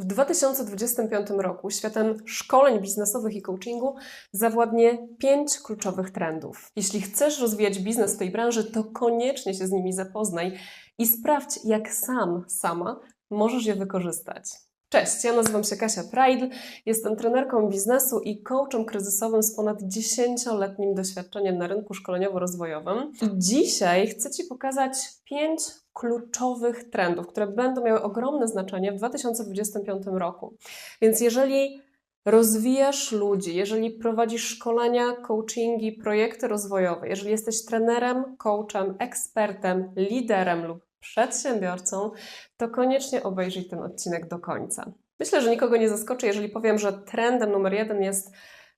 W 2025 roku światem szkoleń biznesowych i coachingu zawładnie pięć kluczowych trendów. Jeśli chcesz rozwijać biznes w tej branży, to koniecznie się z nimi zapoznaj i sprawdź, jak sam, sama możesz je wykorzystać. Cześć, ja nazywam się Kasia Prajdl, jestem trenerką biznesu i coachem kryzysowym z ponad 10-letnim doświadczeniem na rynku szkoleniowo-rozwojowym. I dzisiaj chcę Ci pokazać pięć kluczowych trendów, które będą miały ogromne znaczenie w 2025 roku. Więc jeżeli rozwijasz ludzi, jeżeli prowadzisz szkolenia, coachingi, projekty rozwojowe, jeżeli jesteś trenerem, coachem, ekspertem, liderem lub przedsiębiorcą, to koniecznie obejrzyj ten odcinek do końca. Myślę, że nikogo nie zaskoczy, jeżeli powiem, że trendem numer jeden jest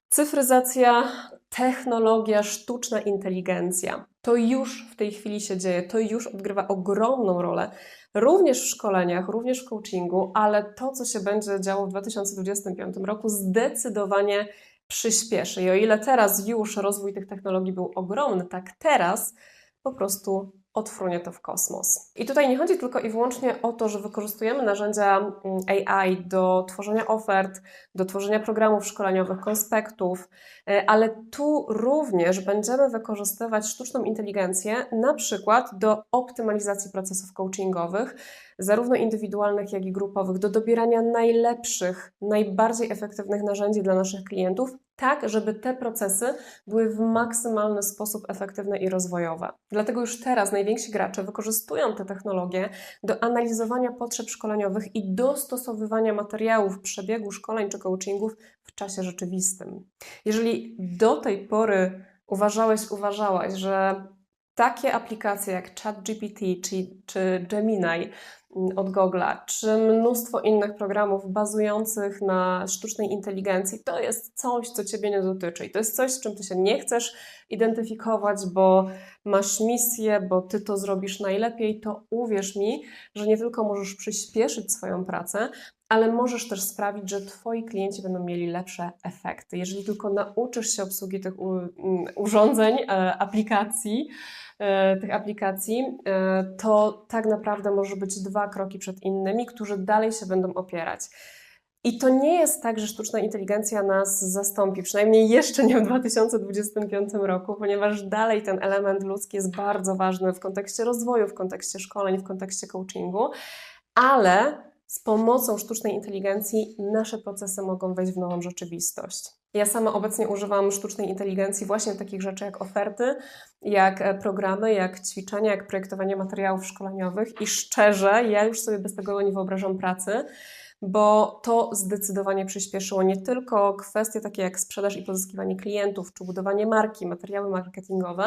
cyfryzacja, technologia, sztuczna inteligencja. To już w tej chwili się dzieje, to już odgrywa ogromną rolę, również w szkoleniach, również w coachingu, ale to, co się będzie działo w 2025 roku, zdecydowanie przyspieszy. I o ile teraz już rozwój tych technologii był ogromny, tak teraz po prostu odfrunie to w kosmos. I tutaj nie chodzi tylko i wyłącznie o to, że wykorzystujemy narzędzia mm, AI do tworzenia ofert, do tworzenia programów szkoleniowych, konspektów, e, ale tu również będziemy wykorzystywać sztuczną inteligencję na przykład do optymalizacji procesów coachingowych, zarówno indywidualnych, jak i grupowych, do dobierania najlepszych, najbardziej efektywnych narzędzi dla naszych klientów, tak, żeby te procesy były w maksymalny sposób efektywne i rozwojowe. Dlatego już teraz najwięksi gracze wykorzystują te technologie do analizowania potrzeb szkoleniowych i dostosowywania materiałów przebiegu szkoleń czy coachingów w czasie rzeczywistym. Jeżeli do tej pory uważałeś, uważałaś, że takie aplikacje jak ChatGPT czy, czy Gemini od Google'a, czy mnóstwo innych programów bazujących na sztucznej inteligencji, to jest coś, co Ciebie nie dotyczy. I to jest coś, z czym Ty się nie chcesz identyfikować, bo masz misję, bo Ty to zrobisz najlepiej, to uwierz mi, że nie tylko możesz przyspieszyć swoją pracę, ale możesz też sprawić, że Twoi klienci będą mieli lepsze efekty. Jeżeli tylko nauczysz się obsługi tych mm, urządzeń, e, aplikacji, tych aplikacji, e, to tak naprawdę może być dwa kroki przed innymi, którzy dalej się będą opierać. I to nie jest tak, że sztuczna inteligencja nas zastąpi, przynajmniej jeszcze nie w 2025 roku, ponieważ dalej ten element ludzki jest bardzo ważny w kontekście rozwoju, w kontekście szkoleń, w kontekście coachingu, ale z pomocą sztucznej inteligencji nasze procesy mogą wejść w nową rzeczywistość. Ja sama obecnie używam sztucznej inteligencji właśnie takich rzeczy jak oferty, jak e, programy, jak ćwiczenia, jak projektowanie materiałów szkoleniowych i szczerze, ja już sobie bez tego nie wyobrażam pracy bo to zdecydowanie przyspieszyło nie tylko kwestie takie jak sprzedaż i pozyskiwanie klientów, czy budowanie marki, materiały marketingowe,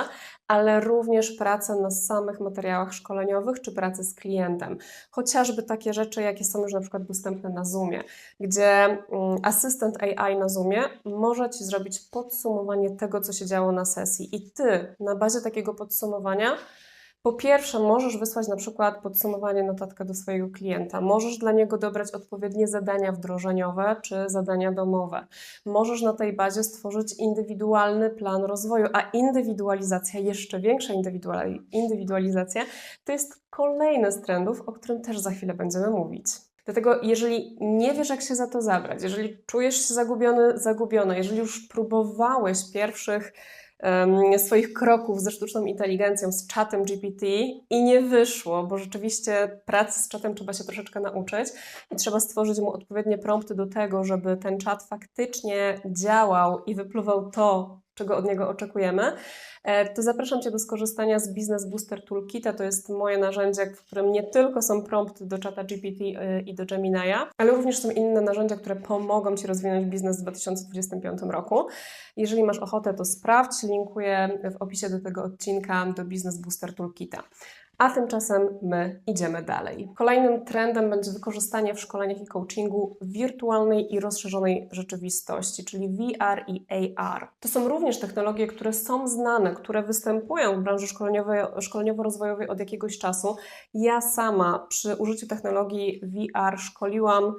ale również pracę na samych materiałach szkoleniowych, czy pracę z klientem. Chociażby takie rzeczy, jakie są już na przykład dostępne na Zoomie, gdzie mm, asystent AI na Zoomie może Ci zrobić podsumowanie tego, co się działo na sesji i Ty na bazie takiego podsumowania po pierwsze, możesz wysłać na przykład podsumowanie, notatkę do swojego klienta. Możesz dla niego dobrać odpowiednie zadania wdrożeniowe czy zadania domowe. Możesz na tej bazie stworzyć indywidualny plan rozwoju, a indywidualizacja, jeszcze większa indywidualizacja, to jest kolejny z trendów, o którym też za chwilę będziemy mówić. Dlatego, jeżeli nie wiesz, jak się za to zabrać, jeżeli czujesz się zagubiony, zagubiona, jeżeli już próbowałeś pierwszych swoich kroków ze sztuczną inteligencją, z czatem GPT i nie wyszło, bo rzeczywiście pracy z czatem trzeba się troszeczkę nauczyć i trzeba stworzyć mu odpowiednie prompty do tego, żeby ten czat faktycznie działał i wypluwał to, czego od niego oczekujemy, e, to zapraszam Cię do skorzystania z Business Booster Toolkita. To jest moje narzędzie, w którym nie tylko są prompty do czata GPT e, i do Gemini'a, ale również są inne narzędzia, które pomogą Ci rozwinąć biznes w 2025 roku. Jeżeli masz ochotę, to sprawdź. Linkuję w opisie do tego odcinka do Business Booster Toolkita. A tymczasem my idziemy dalej. Kolejnym trendem będzie wykorzystanie w szkoleniach i coachingu wirtualnej i rozszerzonej rzeczywistości, czyli VR i AR. To są również technologie, które są znane, które występują w branży szkoleniowo-rozwojowej od jakiegoś czasu. Ja sama przy użyciu technologii VR szkoliłam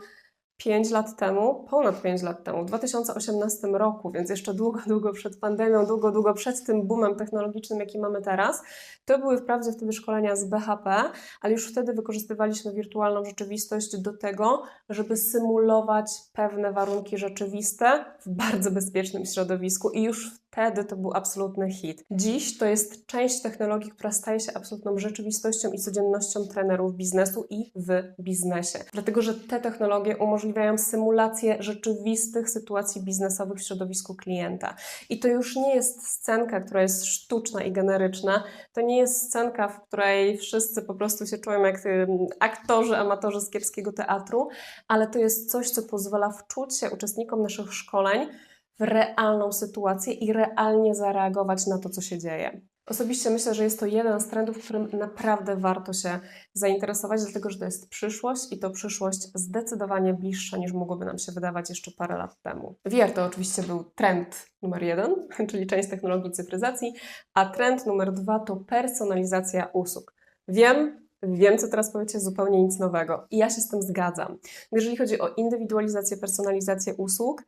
5 lat temu, ponad 5 lat temu, w 2018 roku, więc jeszcze długo, długo przed pandemią, długo, długo przed tym boomem technologicznym, jaki mamy teraz, to były wprawdzie wtedy szkolenia z BHP, ale już wtedy wykorzystywaliśmy wirtualną rzeczywistość do tego, żeby symulować pewne warunki rzeczywiste w bardzo bezpiecznym środowisku i już wtedy to był absolutny hit. Dziś to jest część technologii, która staje się absolutną rzeczywistością i codziennością trenerów biznesu i w biznesie. Dlatego, że te technologie umożliwiają symulację rzeczywistych sytuacji biznesowych w środowisku klienta. I to już nie jest scenka, która jest sztuczna i generyczna. To nie jest scenka, w której wszyscy po prostu się czują jak aktorzy, amatorzy z kiepskiego teatru, ale to jest coś, co pozwala wczuć się uczestnikom naszych szkoleń w realną sytuację i realnie zareagować na to, co się dzieje. Osobiście myślę, że jest to jeden z trendów, którym naprawdę warto się zainteresować, dlatego że to jest przyszłość i to przyszłość zdecydowanie bliższa niż mogłoby nam się wydawać jeszcze parę lat temu. VR to oczywiście był trend numer jeden, czyli część technologii cyfryzacji, a trend numer dwa to personalizacja usług. Wiem, Wiem, co teraz powiecie, zupełnie nic nowego i ja się z tym zgadzam. Jeżeli chodzi o indywidualizację, personalizację usług,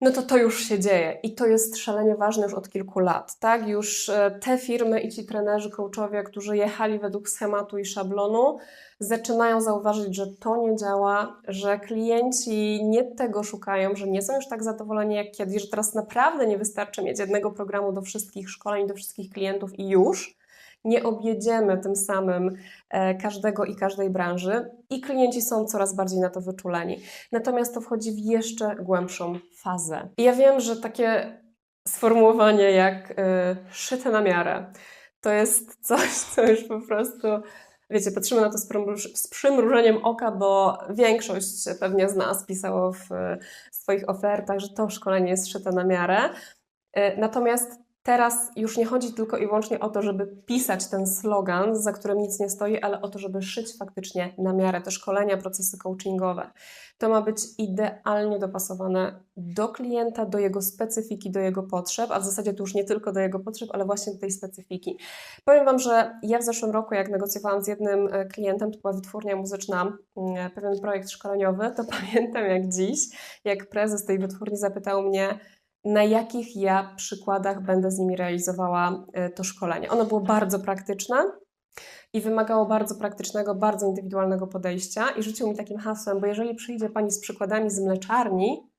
no to to już się dzieje i to jest szalenie ważne już od kilku lat, tak? Już e, te firmy i ci trenerzy, coachowie, którzy jechali według schematu i szablonu, zaczynają zauważyć, że to nie działa, że klienci nie tego szukają, że nie są już tak zadowoleni jak kiedyś, że teraz naprawdę nie wystarczy mieć jednego programu do wszystkich szkoleń, do wszystkich klientów i już, nie objedziemy tym samym e, każdego i każdej branży i klienci są coraz bardziej na to wyczuleni. Natomiast to wchodzi w jeszcze głębszą fazę. I ja wiem, że takie sformułowanie jak e, szyte na miarę to jest coś, co już po prostu wiecie, patrzymy na to z przymrużeniem oka, bo większość pewnie z nas pisało w swoich ofertach, że to szkolenie jest szyte na miarę. E, natomiast Teraz już nie chodzi tylko i wyłącznie o to, żeby pisać ten slogan, za którym nic nie stoi, ale o to, żeby szyć faktycznie na miarę te szkolenia, procesy coachingowe. To ma być idealnie dopasowane do klienta, do jego specyfiki, do jego potrzeb, a w zasadzie to już nie tylko do jego potrzeb, ale właśnie do tej specyfiki. Powiem Wam, że ja w zeszłym roku, jak negocjowałam z jednym e, klientem, to była wytwórnia muzyczna, mm, pewien projekt szkoleniowy, to pamiętam jak dziś, jak prezes tej wytwórni zapytał mnie, na jakich ja przykładach będę z nimi realizowała e, to szkolenie. Ono było bardzo praktyczne i wymagało bardzo praktycznego, bardzo indywidualnego podejścia i rzucił mi takim hasłem, bo jeżeli przyjdzie Pani z przykładami z mleczarni,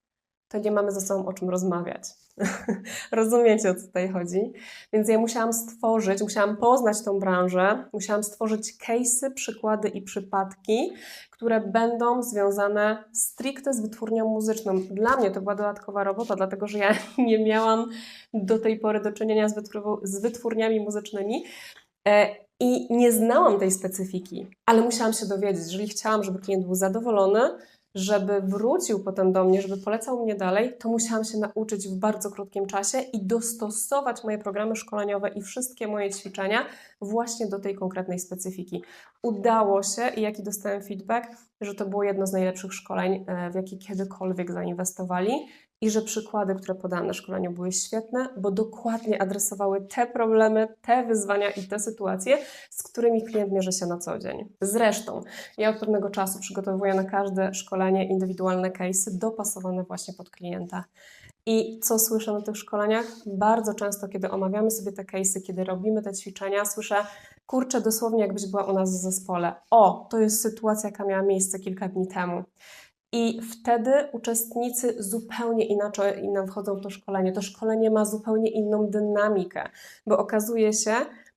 to nie mamy ze sobą o czym rozmawiać. Rozumiecie, o co tutaj chodzi? Więc ja musiałam stworzyć, musiałam poznać tą branżę, musiałam stworzyć case'y, przykłady i przypadki, które będą związane stricte z wytwórnią muzyczną. Dla mnie to była dodatkowa robota, dlatego że ja nie miałam do tej pory do czynienia z, z wytwórniami muzycznymi. E, I nie znałam tej specyfiki, ale musiałam się dowiedzieć. Jeżeli chciałam, żeby klient był zadowolony, żeby wrócił potem do mnie, żeby polecał mnie dalej, to musiałam się nauczyć w bardzo krótkim czasie i dostosować moje programy szkoleniowe i wszystkie moje ćwiczenia właśnie do tej konkretnej specyfiki. Udało się i jaki dostałem feedback, że to było jedno z najlepszych szkoleń, e, w jakie kiedykolwiek zainwestowali i że przykłady, które podałam na szkoleniu były świetne, bo dokładnie adresowały te problemy, te wyzwania i te sytuacje, z którymi klient mierzy się na co dzień. Zresztą ja od pewnego czasu przygotowuję na każde szkolenie indywidualne case'y dopasowane właśnie pod klienta. I co słyszę na tych szkoleniach? Bardzo często, kiedy omawiamy sobie te case'y, kiedy robimy te ćwiczenia, słyszę, kurczę, dosłownie jakbyś była u nas w zespole. O, to jest sytuacja, jaka miała miejsce kilka dni temu. I wtedy uczestnicy zupełnie inaczej innym wchodzą w to szkolenie. To szkolenie ma zupełnie inną dynamikę, bo okazuje się,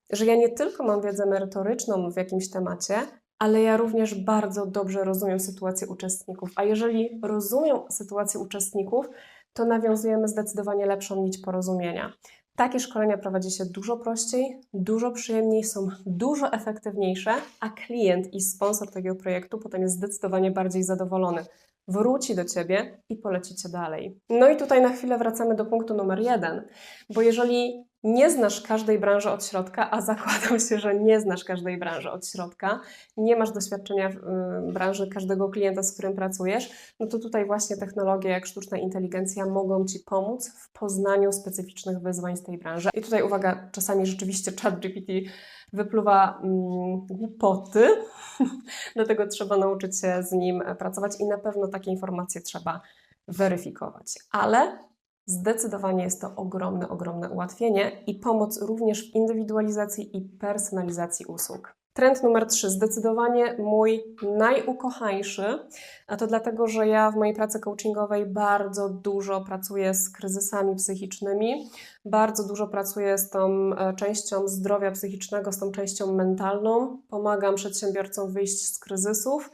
że ja nie tylko mam wiedzę merytoryczną w jakimś temacie, ale ja również bardzo dobrze rozumiem sytuację uczestników. A jeżeli rozumiem sytuację uczestników, to nawiązujemy zdecydowanie lepszą nić porozumienia. Takie szkolenia prowadzi się dużo prościej, dużo przyjemniej, są dużo efektywniejsze, a klient i sponsor takiego projektu potem jest zdecydowanie bardziej zadowolony. Wróci do ciebie i poleci cię dalej. No i tutaj na chwilę wracamy do punktu numer jeden, bo jeżeli nie znasz każdej branży od środka, a zakładam się, że nie znasz każdej branży od środka, nie masz doświadczenia w y, branży każdego klienta, z którym pracujesz, no to tutaj właśnie technologie jak sztuczna inteligencja mogą Ci pomóc w poznaniu specyficznych wyzwań z tej branży. I tutaj uwaga, czasami rzeczywiście ChatGPT wypluwa mm, głupoty, dlatego trzeba nauczyć się z nim pracować i na pewno takie informacje trzeba weryfikować. Ale zdecydowanie jest to ogromne, ogromne ułatwienie i pomoc również w indywidualizacji i personalizacji usług. Trend numer trzy, zdecydowanie mój najukochańszy, a to dlatego, że ja w mojej pracy coachingowej bardzo dużo pracuję z kryzysami psychicznymi, bardzo dużo pracuję z tą e, częścią zdrowia psychicznego, z tą częścią mentalną. Pomagam przedsiębiorcom wyjść z kryzysów.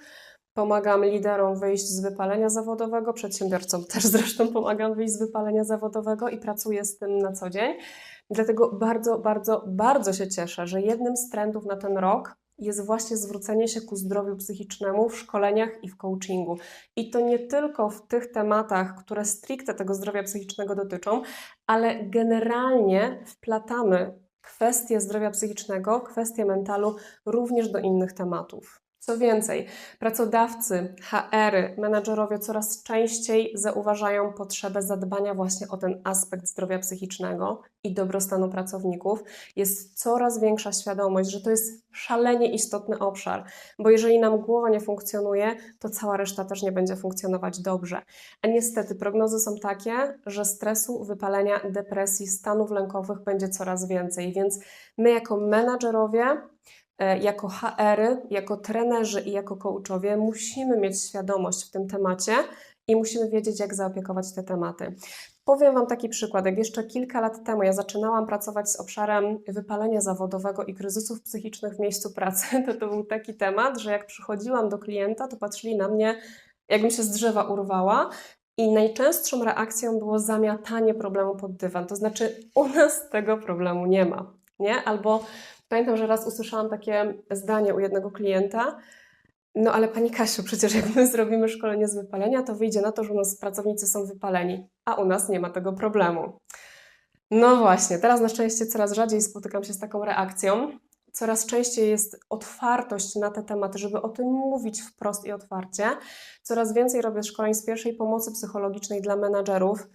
Pomagam liderom wyjść z wypalenia zawodowego, przedsiębiorcom też zresztą pomagam wyjść z wypalenia zawodowego i pracuję z tym na co dzień. Dlatego bardzo, bardzo, bardzo się cieszę, że jednym z trendów na ten rok jest właśnie zwrócenie się ku zdrowiu psychicznemu w szkoleniach i w coachingu. I to nie tylko w tych tematach, które stricte tego zdrowia psychicznego dotyczą, ale generalnie wplatamy kwestie zdrowia psychicznego, kwestie mentalu również do innych tematów. Co więcej, pracodawcy, HR-y, menadżerowie coraz częściej zauważają potrzebę zadbania właśnie o ten aspekt zdrowia psychicznego i dobrostanu pracowników. Jest coraz większa świadomość, że to jest szalenie istotny obszar, bo jeżeli nam głowa nie funkcjonuje, to cała reszta też nie będzie funkcjonować dobrze. A niestety prognozy są takie, że stresu, wypalenia, depresji, stanów lękowych będzie coraz więcej, więc my jako menadżerowie jako HR-y, jako trenerzy i jako coachowie musimy mieć świadomość w tym temacie i musimy wiedzieć, jak zaopiekować te tematy. Powiem Wam taki przykład. Jak jeszcze kilka lat temu ja zaczynałam pracować z obszarem wypalenia zawodowego i kryzysów psychicznych w miejscu pracy, to to był taki temat, że jak przychodziłam do klienta, to patrzyli na mnie, jakbym się z drzewa urwała. I najczęstszą reakcją było zamiatanie problemu pod dywan. To znaczy, u nas tego problemu nie ma. Nie? Albo Pamiętam, że raz usłyszałam takie zdanie u jednego klienta, no ale Pani Kasiu, przecież jak my zrobimy szkolenie z wypalenia, to wyjdzie na to, że u nas pracownicy są wypaleni, a u nas nie ma tego problemu. No właśnie, teraz na szczęście coraz rzadziej spotykam się z taką reakcją. Coraz częściej jest otwartość na te tematy, żeby o tym mówić wprost i otwarcie. Coraz więcej robię szkoleń z pierwszej pomocy psychologicznej dla menadżerów,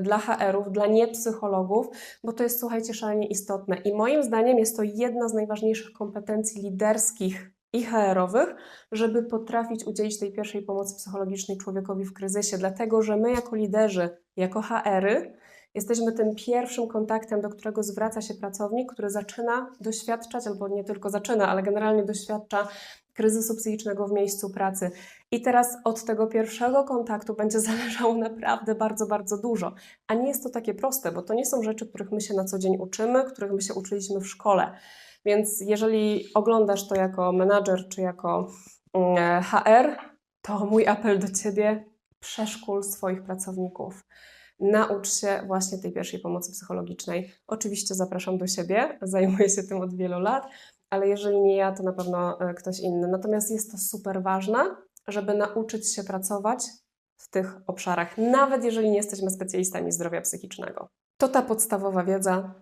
dla HR-ów, dla niepsychologów, bo to jest, słuchajcie, szalenie istotne. I moim zdaniem jest to jedna z najważniejszych kompetencji liderskich i HR-owych, żeby potrafić udzielić tej pierwszej pomocy psychologicznej człowiekowi w kryzysie, dlatego że my jako liderzy, jako HR-y, jesteśmy tym pierwszym kontaktem, do którego zwraca się pracownik, który zaczyna doświadczać, albo nie tylko zaczyna, ale generalnie doświadcza kryzysu psychicznego w miejscu pracy. I teraz od tego pierwszego kontaktu będzie zależało naprawdę bardzo, bardzo dużo. A nie jest to takie proste, bo to nie są rzeczy, których my się na co dzień uczymy, których my się uczyliśmy w szkole. Więc jeżeli oglądasz to jako menadżer czy jako mm, HR, to mój apel do Ciebie: przeszkól swoich pracowników. Naucz się właśnie tej pierwszej pomocy psychologicznej. Oczywiście zapraszam do siebie, zajmuję się tym od wielu lat, ale jeżeli nie ja, to na pewno e, ktoś inny. Natomiast jest to super ważne, żeby nauczyć się pracować w tych obszarach, nawet jeżeli nie jesteśmy specjalistami zdrowia psychicznego. To ta podstawowa wiedza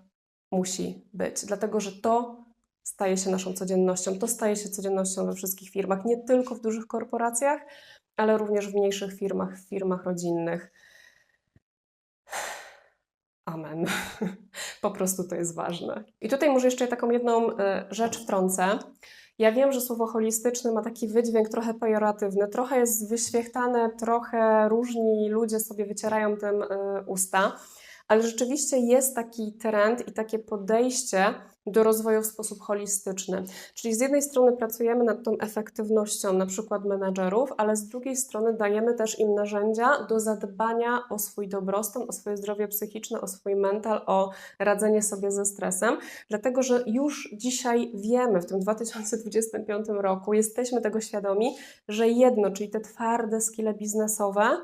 musi być, dlatego że to staje się naszą codziennością. To staje się codziennością we wszystkich firmach, nie tylko w dużych korporacjach, ale również w mniejszych firmach, w firmach rodzinnych. Amen. Po prostu to jest ważne. I tutaj może jeszcze taką jedną e, rzecz wtrącę. Ja wiem, że słowo holistyczny ma taki wydźwięk trochę pejoratywny, trochę jest wyświechtane, trochę różni ludzie sobie wycierają tym e, usta, ale rzeczywiście jest taki trend i takie podejście do rozwoju w sposób holistyczny. Czyli z jednej strony pracujemy nad tą efektywnością na przykład menedżerów, ale z drugiej strony dajemy też im narzędzia do zadbania o swój dobrostan, o swoje zdrowie psychiczne, o swój mental, o radzenie sobie ze stresem, dlatego że już dzisiaj wiemy, w tym 2025 roku jesteśmy tego świadomi, że jedno, czyli te twarde skille biznesowe,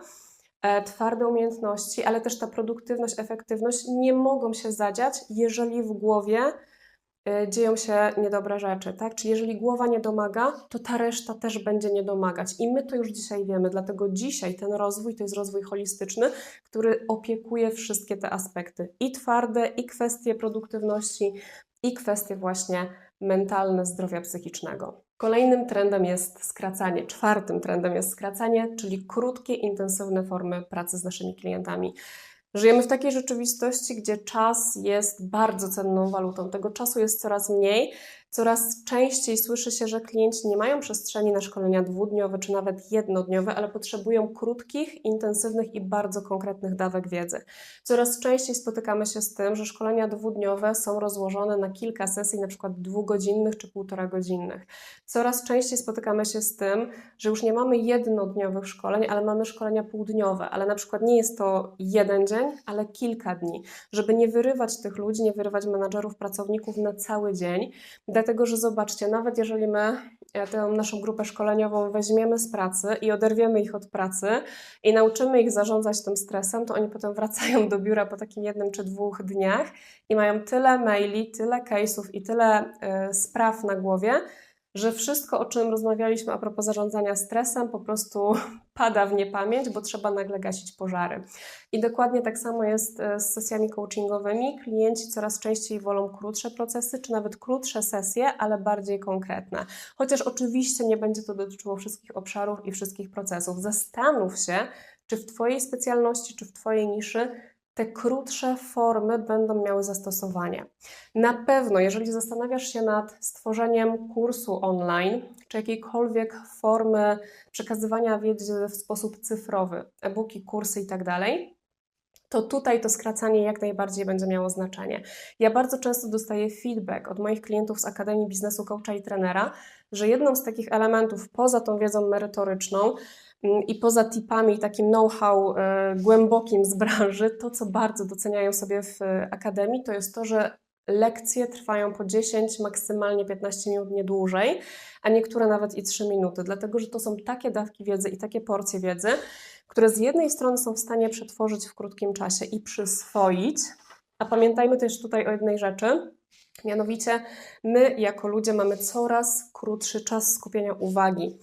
e, twarde umiejętności, ale też ta produktywność, efektywność nie mogą się zadziać, jeżeli w głowie dzieją się niedobre rzeczy, tak? Czyli jeżeli głowa nie domaga, to ta reszta też będzie nie domagać. I my to już dzisiaj wiemy, dlatego dzisiaj ten rozwój to jest rozwój holistyczny, który opiekuje wszystkie te aspekty i twarde, i kwestie produktywności, i kwestie właśnie mentalne zdrowia psychicznego. Kolejnym trendem jest skracanie, czwartym trendem jest skracanie, czyli krótkie, intensywne formy pracy z naszymi klientami. Żyjemy w takiej rzeczywistości, gdzie czas jest bardzo cenną walutą. Tego czasu jest coraz mniej, Coraz częściej słyszy się, że klienci nie mają przestrzeni na szkolenia dwudniowe czy nawet jednodniowe, ale potrzebują krótkich, intensywnych i bardzo konkretnych dawek wiedzy. Coraz częściej spotykamy się z tym, że szkolenia dwudniowe są rozłożone na kilka sesji, na przykład dwugodzinnych czy półtora godzinnych. Coraz częściej spotykamy się z tym, że już nie mamy jednodniowych szkoleń, ale mamy szkolenia półdniowe, ale na przykład nie jest to jeden dzień, ale kilka dni, żeby nie wyrywać tych ludzi, nie wyrywać menadżerów, pracowników na cały dzień Dlatego, że zobaczcie, nawet jeżeli my e, tę naszą grupę szkoleniową weźmiemy z pracy i oderwiemy ich od pracy i nauczymy ich zarządzać tym stresem, to oni potem wracają do biura po takim jednym czy dwóch dniach i mają tyle maili, tyle case'ów i tyle y, spraw na głowie, że wszystko, o czym rozmawialiśmy a propos zarządzania stresem, po prostu pada w niepamięć, bo trzeba nagle gasić pożary. I dokładnie tak samo jest e, z sesjami coachingowymi. Klienci coraz częściej wolą krótsze procesy, czy nawet krótsze sesje, ale bardziej konkretne. Chociaż oczywiście nie będzie to dotyczyło wszystkich obszarów i wszystkich procesów. Zastanów się, czy w Twojej specjalności, czy w Twojej niszy te krótsze formy będą miały zastosowanie. Na pewno, jeżeli zastanawiasz się nad stworzeniem kursu online, czy jakiejkolwiek formy przekazywania wiedzy w sposób cyfrowy, e-booki, kursy itd., tak to tutaj to skracanie jak najbardziej będzie miało znaczenie. Ja bardzo często dostaję feedback od moich klientów z Akademii Biznesu Coacha i Trenera, że jedną z takich elementów poza tą wiedzą merytoryczną I poza tipami, takim know-how e, głębokim z branży, to co bardzo doceniają sobie w e, akademii, to jest to, że lekcje trwają po 10, maksymalnie 15 minut, nie dłużej, a niektóre nawet i 3 minuty, dlatego że to są takie dawki wiedzy i takie porcje wiedzy, które z jednej strony są w stanie przetworzyć w krótkim czasie i przyswoić, a pamiętajmy też tutaj o jednej rzeczy, mianowicie my jako ludzie mamy coraz krótszy czas skupienia uwagi.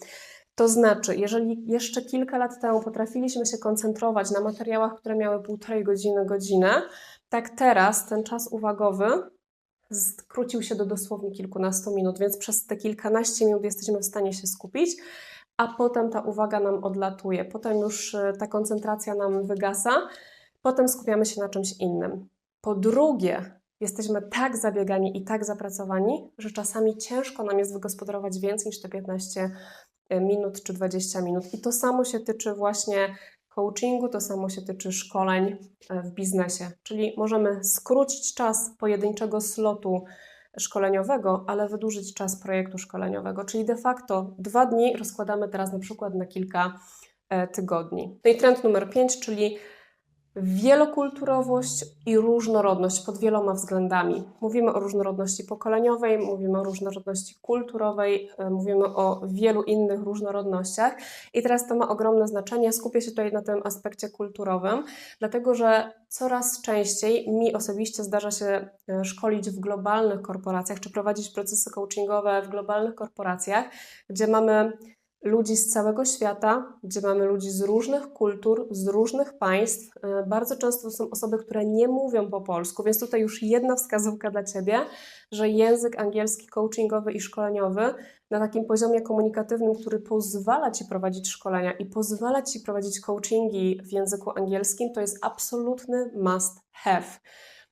To znaczy, jeżeli jeszcze kilka lat temu potrafiliśmy się koncentrować na materiałach, które miały półtorej godziny, godzinę, tak teraz ten czas uwagowy skrócił się do dosłownie kilkunastu minut, więc przez te kilkanaście minut jesteśmy w stanie się skupić, a potem ta uwaga nam odlatuje, potem już e, ta koncentracja nam wygasa, potem skupiamy się na czymś innym. Po drugie, jesteśmy tak zabiegani i tak zapracowani, że czasami ciężko nam jest wygospodarować więcej niż te 15 E, minut czy 20 minut. I to samo się tyczy właśnie coachingu, to samo się tyczy szkoleń e, w biznesie. Czyli możemy skrócić czas pojedynczego slotu szkoleniowego, ale wydłużyć czas projektu szkoleniowego. Czyli de facto dwa dni rozkładamy teraz na przykład na kilka e, tygodni. No i trend numer 5, czyli wielokulturowość i różnorodność pod wieloma względami. Mówimy o różnorodności pokoleniowej, mówimy o różnorodności kulturowej, e, mówimy o wielu innych różnorodnościach i teraz to ma ogromne znaczenie. Skupię się tutaj na tym aspekcie kulturowym, dlatego że coraz częściej mi osobiście zdarza się e, szkolić w globalnych korporacjach, czy prowadzić procesy coachingowe w globalnych korporacjach, gdzie mamy ludzi z całego świata, gdzie mamy ludzi z różnych kultur, z różnych państw. E, bardzo często to są osoby, które nie mówią po polsku, więc tutaj już jedna wskazówka dla Ciebie, że język angielski coachingowy i szkoleniowy na takim poziomie komunikatywnym, który pozwala Ci prowadzić szkolenia i pozwala Ci prowadzić coachingi w języku angielskim, to jest absolutny must have.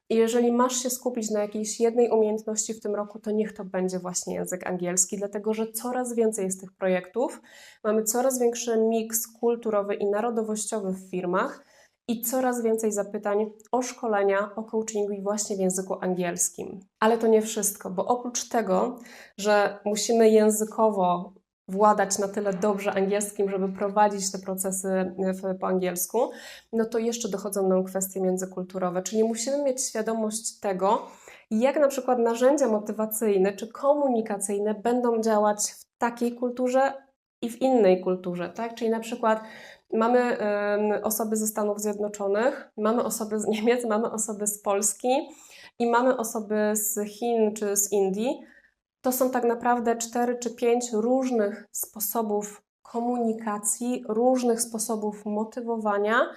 I jeżeli masz się skupić na jakiejś jednej umiejętności w tym roku, to niech to będzie właśnie język angielski, dlatego że coraz więcej jest tych projektów, mamy coraz większy miks kulturowy i narodowościowy w firmach i coraz więcej zapytań o szkolenia, o coachingu i właśnie w języku angielskim. Ale to nie wszystko, bo oprócz tego, że musimy językowo władać na tyle dobrze angielskim, żeby prowadzić te procesy w, po angielsku, no to jeszcze dochodzą nam kwestie międzykulturowe, czyli musimy mieć świadomość tego, jak na przykład narzędzia motywacyjne czy komunikacyjne będą działać w takiej kulturze i w innej kulturze, tak? Czyli na przykład mamy y, osoby ze Stanów Zjednoczonych, mamy osoby z Niemiec, mamy osoby z Polski i mamy osoby z Chin czy z Indii, to są tak naprawdę cztery czy pięć różnych sposobów komunikacji, różnych sposobów motywowania,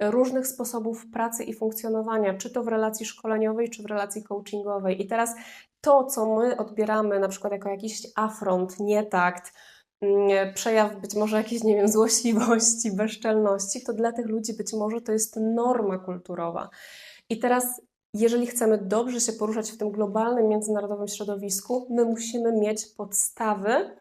różnych sposobów pracy i funkcjonowania, czy to w relacji szkoleniowej, czy w relacji coachingowej. I teraz to, co my odbieramy na przykład jako jakiś afront, nietakt, mm, przejaw być może jakiejś, nie wiem, złośliwości, bezczelności, to dla tych ludzi być może to jest norma kulturowa. I teraz jeżeli chcemy dobrze się poruszać w tym globalnym, międzynarodowym środowisku, my musimy mieć podstawy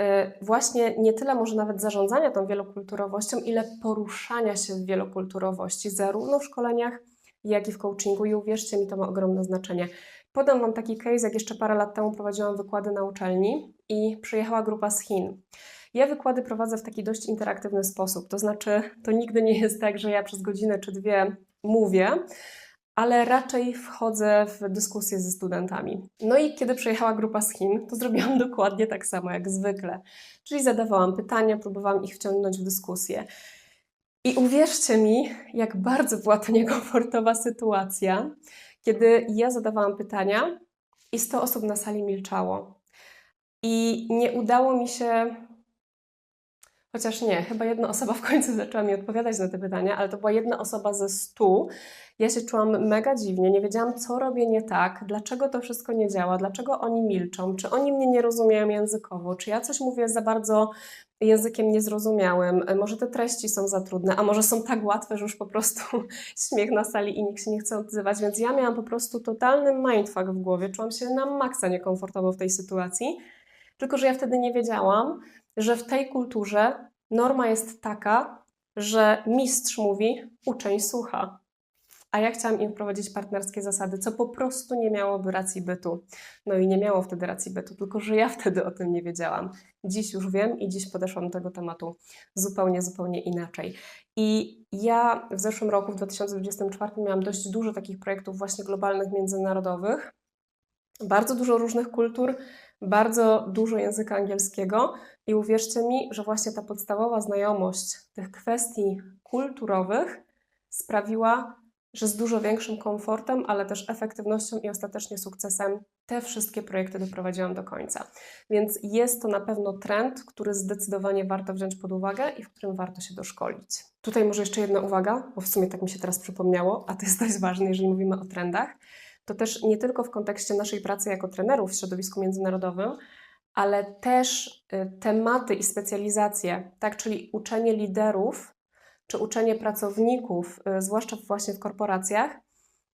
e, właśnie nie tyle może nawet zarządzania tą wielokulturowością, ile poruszania się w wielokulturowości, zarówno w szkoleniach, jak i w coachingu. I uwierzcie mi, to ma ogromne znaczenie. Podam Wam taki case, jak jeszcze parę lat temu prowadziłam wykłady na uczelni i przyjechała grupa z Chin. Ja wykłady prowadzę w taki dość interaktywny sposób, to znaczy to nigdy nie jest tak, że ja przez godzinę czy dwie mówię, ale raczej wchodzę w dyskusję ze studentami. No i kiedy przyjechała grupa z Chin, to zrobiłam dokładnie tak samo jak zwykle. Czyli zadawałam pytania, próbowałam ich wciągnąć w dyskusję. I uwierzcie mi, jak bardzo była to niekomfortowa sytuacja, kiedy ja zadawałam pytania i 100 osób na sali milczało. I nie udało mi się Chociaż nie, chyba jedna osoba w końcu zaczęła mi odpowiadać na te pytania, ale to była jedna osoba ze stu. Ja się czułam mega dziwnie, nie wiedziałam, co robię nie tak, dlaczego to wszystko nie działa, dlaczego oni milczą, czy oni mnie nie rozumieją językowo, czy ja coś mówię za bardzo językiem niezrozumiałym, może te treści są za trudne, a może są tak łatwe, że już po prostu śmiech na sali i nikt się nie chce odzywać, więc ja miałam po prostu totalny mindfuck w głowie, czułam się na maksa niekomfortowo w tej sytuacji, tylko że ja wtedy nie wiedziałam, że w tej kulturze norma jest taka, że mistrz mówi, uczeń słucha. A ja chciałam im wprowadzić partnerskie zasady, co po prostu nie miałoby racji bytu. No i nie miało wtedy racji bytu, tylko że ja wtedy o tym nie wiedziałam. Dziś już wiem i dziś podeszłam do tego tematu zupełnie, zupełnie inaczej. I ja w zeszłym roku, w 2024, miałam dość dużo takich projektów właśnie globalnych, międzynarodowych. Bardzo dużo różnych kultur, bardzo dużo języka angielskiego i uwierzcie mi, że właśnie ta podstawowa znajomość tych kwestii kulturowych sprawiła, że z dużo większym komfortem, ale też efektywnością i ostatecznie sukcesem te wszystkie projekty doprowadziłam do końca. Więc jest to na pewno trend, który zdecydowanie warto wziąć pod uwagę i w którym warto się doszkolić. Tutaj może jeszcze jedna uwaga, bo w sumie tak mi się teraz przypomniało, a to jest dość ważne, jeżeli mówimy o trendach to też nie tylko w kontekście naszej pracy jako trenerów w środowisku międzynarodowym, ale też y, tematy i specjalizacje, tak, czyli uczenie liderów czy uczenie pracowników, y, zwłaszcza właśnie w korporacjach,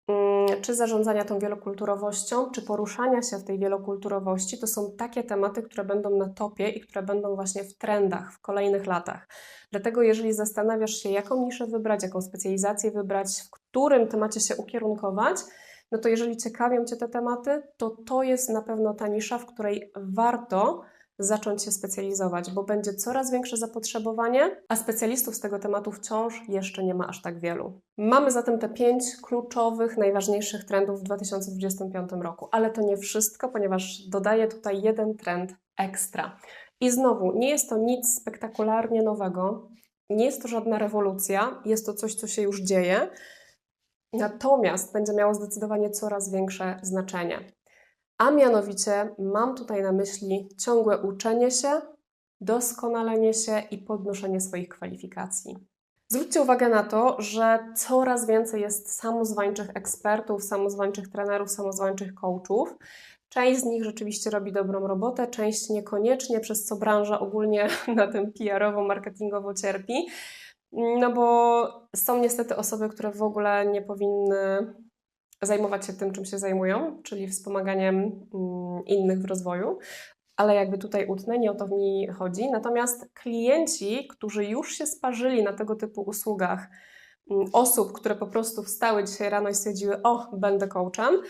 mm, czy zarządzania tą wielokulturowością, czy poruszania się w tej wielokulturowości, to są takie tematy, które będą na topie i które będą właśnie w trendach w kolejnych latach. Dlatego, jeżeli zastanawiasz się, jaką niszę wybrać, jaką specjalizację wybrać, w którym temacie się ukierunkować, no to jeżeli ciekawią Cię te tematy, to to jest na pewno ta nisza, w której warto zacząć się specjalizować, bo będzie coraz większe zapotrzebowanie, a specjalistów z tego tematu wciąż jeszcze nie ma aż tak wielu. Mamy zatem te pięć kluczowych, najważniejszych trendów w 2025 roku, ale to nie wszystko, ponieważ dodaję tutaj jeden trend ekstra. I znowu, nie jest to nic spektakularnie nowego, nie jest to żadna rewolucja, jest to coś, co się już dzieje, Natomiast będzie miało zdecydowanie coraz większe znaczenie. A mianowicie mam tutaj na myśli ciągłe uczenie się, doskonalenie się i podnoszenie swoich kwalifikacji. Zwróćcie uwagę na to, że coraz więcej jest samozwańczych ekspertów, samozwańczych trenerów, samozwańczych coachów. Część z nich rzeczywiście robi dobrą robotę, część niekoniecznie, przez co branża ogólnie na tym PR-owo-marketingowo cierpi. No bo są niestety osoby, które w ogóle nie powinny zajmować się tym, czym się zajmują, czyli wspomaganiem mm, innych w rozwoju. Ale jakby tutaj utnę, nie o to mi chodzi. Natomiast klienci, którzy już się sparzyli na tego typu usługach, mm, osób, które po prostu wstały dzisiaj rano i stwierdziły, o, będę coachem,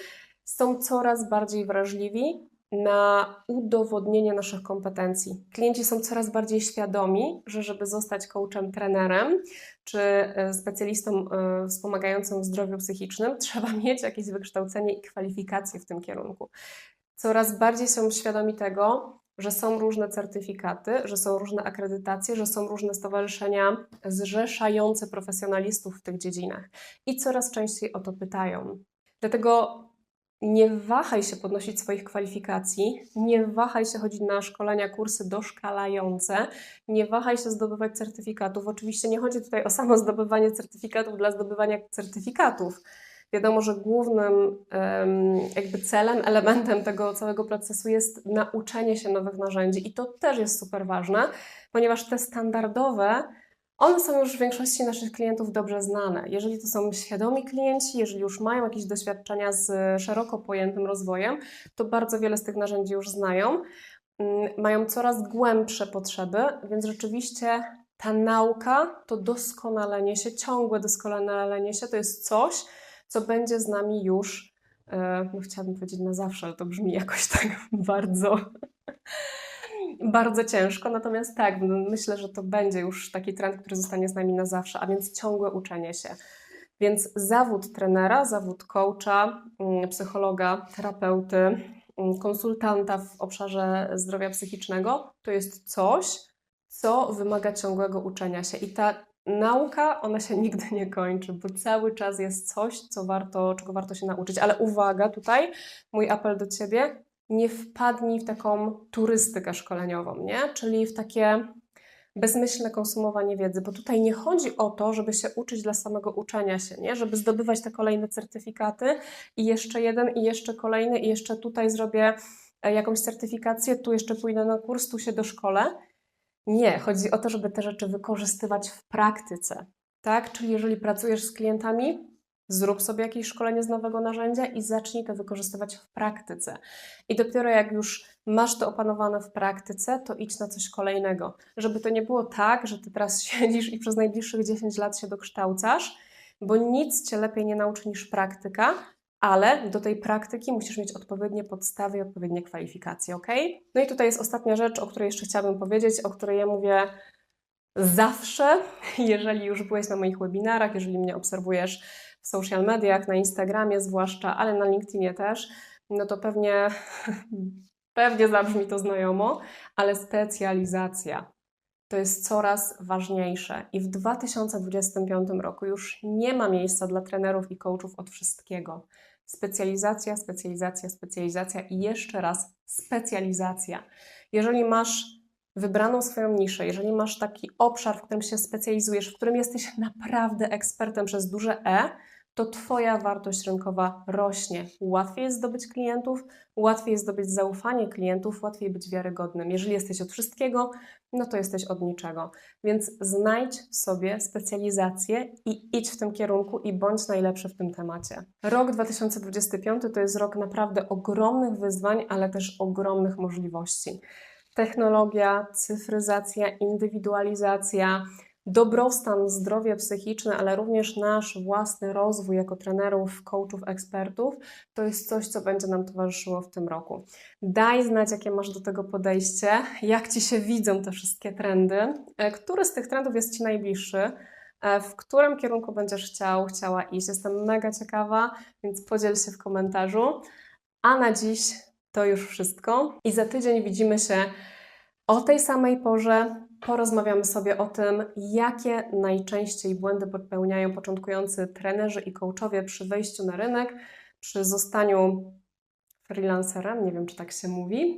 są coraz bardziej wrażliwi na udowodnienie naszych kompetencji. Klienci są coraz bardziej świadomi, że żeby zostać coachem, trenerem czy e, specjalistą e, wspomagającym w zdrowiu psychicznym, trzeba mieć jakieś wykształcenie i kwalifikacje w tym kierunku. Coraz bardziej są świadomi tego, że są różne certyfikaty, że są różne akredytacje, że są różne stowarzyszenia zrzeszające profesjonalistów w tych dziedzinach i coraz częściej o to pytają. Dlatego nie wahaj się podnosić swoich kwalifikacji, nie wahaj się chodzić na szkolenia, kursy doszkalające, nie wahaj się zdobywać certyfikatów. Oczywiście nie chodzi tutaj o samo zdobywanie certyfikatów dla zdobywania certyfikatów. Wiadomo, że głównym jakby celem, elementem tego całego procesu jest nauczenie się nowych narzędzi i to też jest super ważne, ponieważ te standardowe one są już w większości naszych klientów dobrze znane. Jeżeli to są świadomi klienci, jeżeli już mają jakieś doświadczenia z szeroko pojętym rozwojem, to bardzo wiele z tych narzędzi już znają. Mm, Mają coraz głębsze potrzeby, więc rzeczywiście ta nauka, to doskonalenie się, ciągłe doskonalenie się, to jest coś, co będzie z nami już, e, no chciałabym powiedzieć na zawsze, ale to brzmi jakoś tak bardzo bardzo ciężko, natomiast tak, myślę, że to będzie już taki trend, który zostanie z nami na zawsze, a więc ciągłe uczenie się. Więc zawód trenera, zawód coacha, mm, psychologa, terapeuty, mm, konsultanta w obszarze zdrowia psychicznego to jest coś, co wymaga ciągłego uczenia się. I ta nauka, ona się nigdy nie kończy, bo cały czas jest coś, co warto, czego warto się nauczyć. Ale uwaga, tutaj mój apel do ciebie, nie wpadnij w taką turystykę szkoleniową, nie? Czyli w takie bezmyślne konsumowanie wiedzy, bo tutaj nie chodzi o to, żeby się uczyć dla samego uczenia się, nie? Żeby zdobywać te kolejne certyfikaty i jeszcze jeden, i jeszcze kolejny, i jeszcze tutaj zrobię e, jakąś certyfikację, tu jeszcze pójdę na kurs, tu się doszkolę. Nie, chodzi o to, żeby te rzeczy wykorzystywać w praktyce, tak? Czyli jeżeli pracujesz z klientami, Zrób sobie jakieś szkolenie z nowego narzędzia i zacznij to wykorzystywać w praktyce. I dopiero jak już masz to opanowane w praktyce, to idź na coś kolejnego. Żeby to nie było tak, że ty teraz siedzisz i przez najbliższych 10 lat się dokształcasz, bo nic cię lepiej nie nauczy niż praktyka, ale do tej praktyki musisz mieć odpowiednie podstawy i odpowiednie kwalifikacje, ok? No i tutaj jest ostatnia rzecz, o której jeszcze chciałabym powiedzieć, o której ja mówię zawsze, jeżeli już byłeś na moich webinarach, jeżeli mnie obserwujesz w social mediach, na Instagramie zwłaszcza, ale na LinkedInie też, no to pewnie, pewnie zabrzmi to znajomo, ale specjalizacja to jest coraz ważniejsze. I w 2025 roku już nie ma miejsca dla trenerów i coachów od wszystkiego. Specjalizacja, specjalizacja, specjalizacja i jeszcze raz specjalizacja. Jeżeli masz wybraną swoją niszę, jeżeli masz taki obszar, w którym się specjalizujesz, w którym jesteś naprawdę ekspertem przez duże E, to Twoja wartość rynkowa rośnie. Łatwiej jest zdobyć klientów, łatwiej jest zdobyć zaufanie klientów, łatwiej być wiarygodnym. Jeżeli jesteś od wszystkiego, no to jesteś od niczego. Więc znajdź sobie specjalizację i idź w tym kierunku i bądź najlepszy w tym temacie. Rok 2025 to jest rok naprawdę ogromnych wyzwań, ale też ogromnych możliwości. Technologia, cyfryzacja, indywidualizacja, dobrostan, zdrowie psychiczne, ale również nasz własny rozwój jako trenerów, coachów, ekspertów, to jest coś, co będzie nam towarzyszyło w tym roku. Daj znać, jakie masz do tego podejście, jak Ci się widzą te wszystkie trendy, e, który z tych trendów jest Ci najbliższy, e, w którym kierunku będziesz chciał, chciała iść. Jestem mega ciekawa, więc podziel się w komentarzu. A na dziś to już wszystko i za tydzień widzimy się o tej samej porze porozmawiamy sobie o tym, jakie najczęściej błędy popełniają początkujący trenerzy i coachowie przy wejściu na rynek, przy zostaniu freelancerem, nie wiem czy tak się mówi.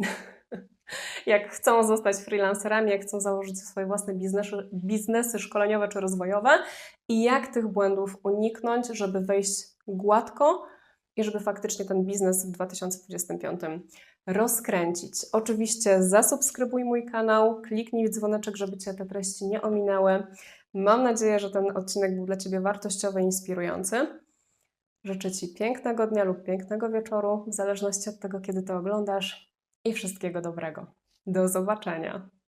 jak chcą zostać freelancerami, jak chcą założyć swoje własne biznesy, biznesy szkoleniowe czy rozwojowe i jak tych błędów uniknąć, żeby wejść gładko i żeby faktycznie ten biznes w 2025 rozkręcić. Oczywiście zasubskrybuj mój kanał, kliknij w dzwoneczek, żeby Cię te treści nie ominęły. Mam nadzieję, że ten odcinek był dla Ciebie wartościowy inspirujący. Życzę Ci pięknego dnia lub pięknego wieczoru, w zależności od tego, kiedy to oglądasz i wszystkiego dobrego. Do zobaczenia.